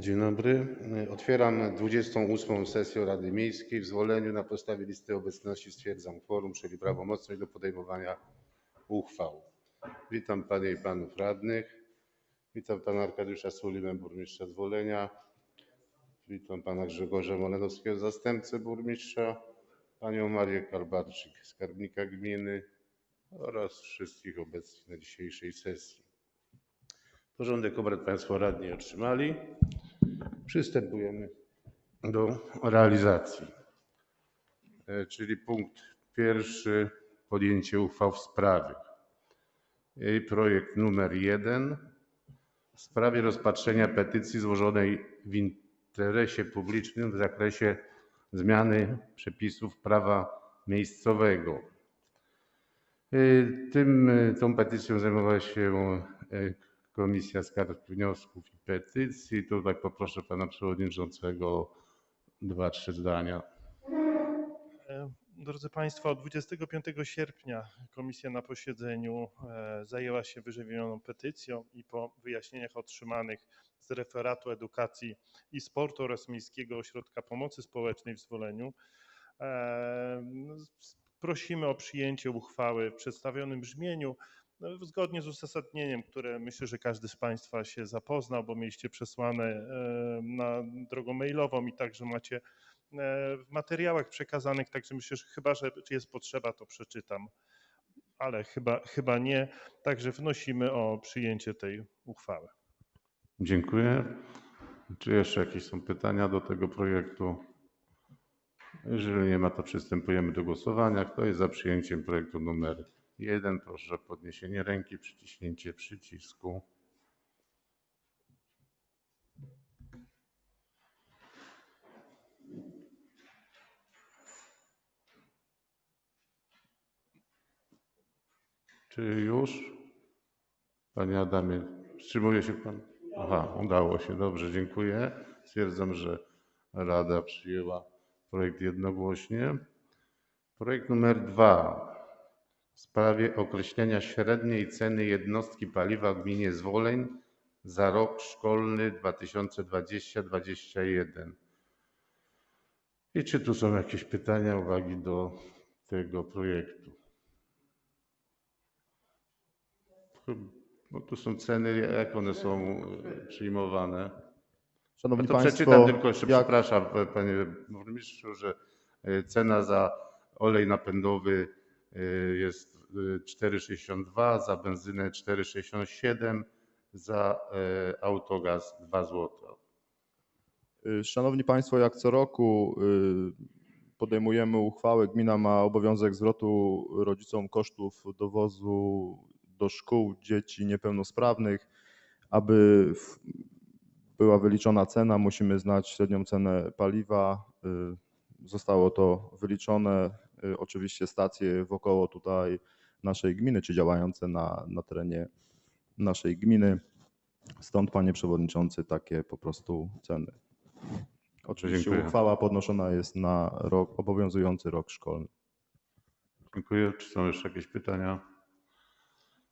Dzień dobry. Otwieram 28. sesję Rady Miejskiej. W zwoleniu na podstawie listy obecności stwierdzam kworum, czyli prawomocność do podejmowania uchwał. Witam Panie i Panów Radnych. Witam Pana Arkadiusza Sulinę, burmistrza Zwolenia. Witam Pana Grzegorza Molenowskiego, zastępcę burmistrza. Panią Marię Kalbarczyk, skarbnika gminy oraz wszystkich obecnych na dzisiejszej sesji. Porządek obrad Państwo radni otrzymali. Przystępujemy do realizacji. E, Czyli punkt pierwszy podjęcie uchwał w sprawie. Jej projekt numer jeden w sprawie rozpatrzenia petycji złożonej w interesie publicznym w zakresie zmiany przepisów prawa miejscowego. E, Tym, tą petycją zajmowała się e, Komisja Skarg, Wniosków i Petycji. Tutaj poproszę pana przewodniczącego o dwa, trzy zdania. E, Drodzy Państwo, 25 sierpnia komisja na posiedzeniu e, zajęła się wyżej wymienioną petycją i po wyjaśnieniach otrzymanych z referatu edukacji i sportu oraz Miejskiego Ośrodka Pomocy Społecznej w Zwoleniu e, prosimy o przyjęcie uchwały w przedstawionym brzmieniu no, zgodnie z uzasadnieniem, które myślę, że każdy z Państwa się zapoznał, bo mieliście przesłane e, na drogą mailową i także macie e, w materiałach przekazanych, także myślę, że chyba, że jest potrzeba, to przeczytam, ale chyba, chyba nie. Także wnosimy o przyjęcie tej uchwały. Dziękuję. Czy jeszcze jakieś są pytania do tego projektu? Jeżeli nie ma, to przystępujemy do głosowania. Kto jest za przyjęciem projektu numer jeden? Proszę o podniesienie ręki, przyciśnięcie przycisku. Czy już? Panie Adamie, wstrzymuje się Pan? Aha, udało się. Dobrze, dziękuję. Stwierdzam, że Rada przyjęła projekt jednogłośnie. Projekt numer dwa w sprawie określenia średniej ceny jednostki paliwa w gminie Zwoleń za rok szkolny 2020-2021. I czy tu są jakieś pytania, uwagi do tego projektu? No tu są ceny, jak one są przyjmowane. Szanowni No to Państwo, przeczytam tylko jeszcze, jak, przepraszam panie burmistrzu, że e, cena za olej napędowy jest e, 4,62, za benzynę 4,67, za e, autogaz 2 zł. y, Szanowni Państwo, jak co roku y, podejmujemy uchwałę, gmina ma obowiązek zwrotu rodzicom kosztów dowozu do szkół dzieci niepełnosprawnych. Aby była wyliczona cena, musimy znać średnią cenę paliwa. Y, Zostało to wyliczone. Y, Oczywiście stacje wokoło tutaj naszej gminy, czy działające na, na terenie naszej gminy. Stąd, panie przewodniczący, takie po prostu ceny. Oczywiście Dziękuję. uchwała podnoszona jest na rok, obowiązujący rok szkolny. Dziękuję. Czy są jeszcze jakieś pytania?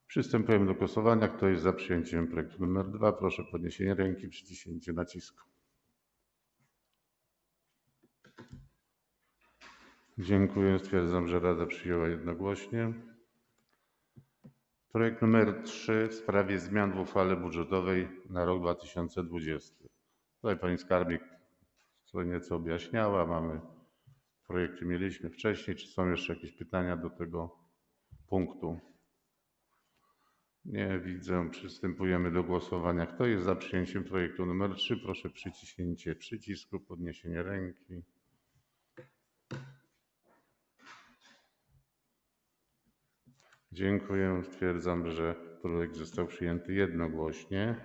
Przystępujemy do głosowania. Kto jest za przyjęciem projektu numer 2? Proszę o podniesienie ręki, przyciśnięcie nacisku. Dziękuję. Stwierdzam, że Rada przyjęła jednogłośnie. Projekt numer 3 w sprawie zmian w uchwale budżetowej na rok 2020. Tutaj pani skarbnik co nieco objaśniała. Mamy projekty mieliśmy wcześniej. Czy są jeszcze jakieś pytania do tego punktu? Nie widzę. Przystępujemy do głosowania. Kto jest za przyjęciem projektu numer 3? Proszę przyciśnięcie przycisku, podniesienie ręki. Dziękuję. Stwierdzam, że projekt został przyjęty jednogłośnie.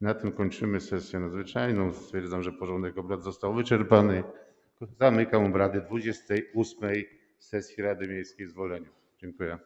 Na tym kończymy sesję nadzwyczajną. Stwierdzam, że porządek obrad został wyczerpany. Zamykam obrady 28 sesji Rady Miejskiej w Zwoleniu. Dziękuję.